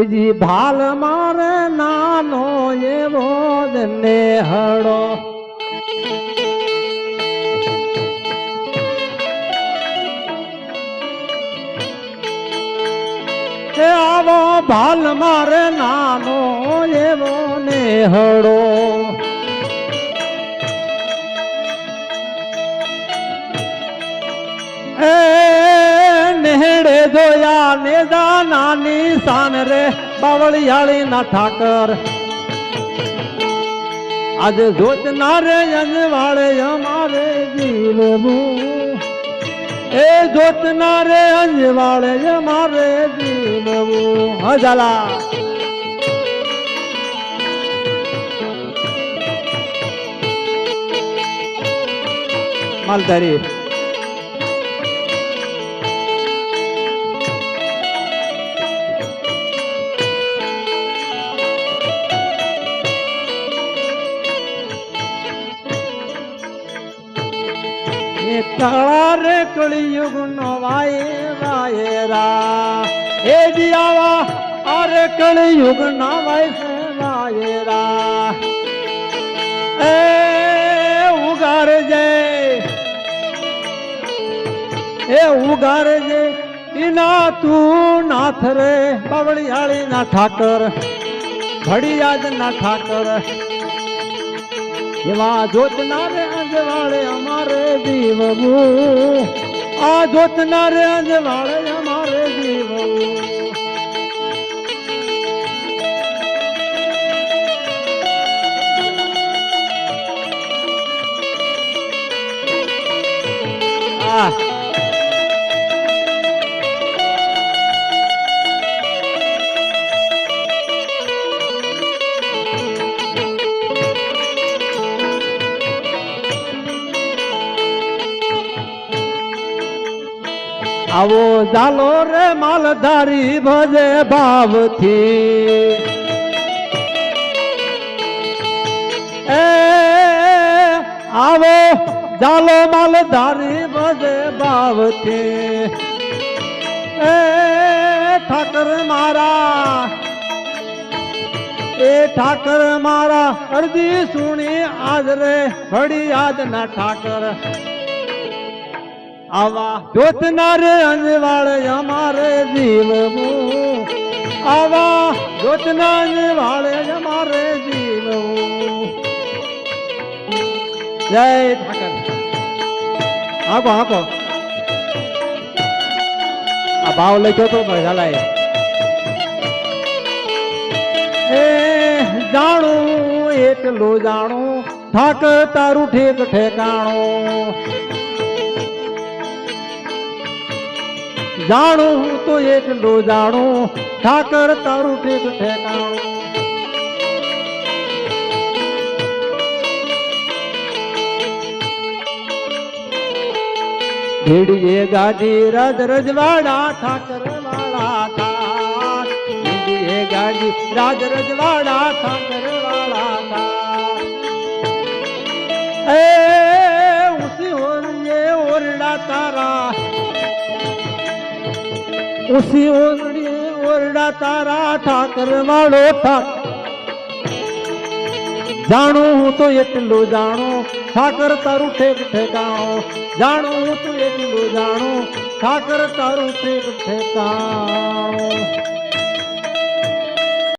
એજી ભાલ મારે નાનો એવો નેહડો. આવો ભાલ મારે નાનો એવો નેહડો. જોયા નેજા નાની સાન રે, બાવળિયાળી ના ઠાકર. આજે જોતના રે અંજવાળે અમારે જીવવું. એ જોતના રે અંજવાળે અમારે જીવવું. હજાલા માલધારી. એ કાળા રે કળિયુગ નો વાય વાયરા એ દિયાવા, અરે કળિયુગ ના વાય વાય રા એ ઉગાર જય એ ઉગાર જય ઇના તું નાથ રે બાવળિયાળી ના ઠાકર ઘડિયાદ ના ઠાકર. એવા જોતના રે અંજવાળે જીવવું આ જોતના રે અંજવાળે અમારે જીવવું આ આવો જાલો રે માલધારી ભજે ભાવથી. એ, આવો જાલો માલધારી ભજે ભાવથી. એ, ઠાકર મારા, એ ઠાકર મારા અડધી સુણી આજ રે ઘડી યાદ ના ઠાકર. આવા જોતનાર અંજવાળ અમારે જીવવું. આવા જોતના અંજવાળ અમારે જીવવું. જય ઠાકર. આકો આકો આ ભાવ લખ્યો તો ભાઈ હલાય એ જાણું, એટલું જાણું. ઠાકર તારું ઠેક ઠેકાણું. જાણું હું તો એટલું જાણું, ઠાકર તારું ઠેક ઠેકાણું. ભીડીએ ગાડી રજ રજવાડા, ઠાકર વાળા ઠાક ભીડીએ ગાડી રાજ રજવાડા, ઠાકર વાળા ઉસી ઓરડા તારા. ઉસી ઓરડી ઓરડા તારા ઠાકર વાળો ઠાક. જાણું હું તો એટલું જાણું, ઠાકર તારું ઠેક ઠેકાણો. જાણું હું તો એટલું જાણું, ઠાકર તારું ઠેક ઠેકાણું.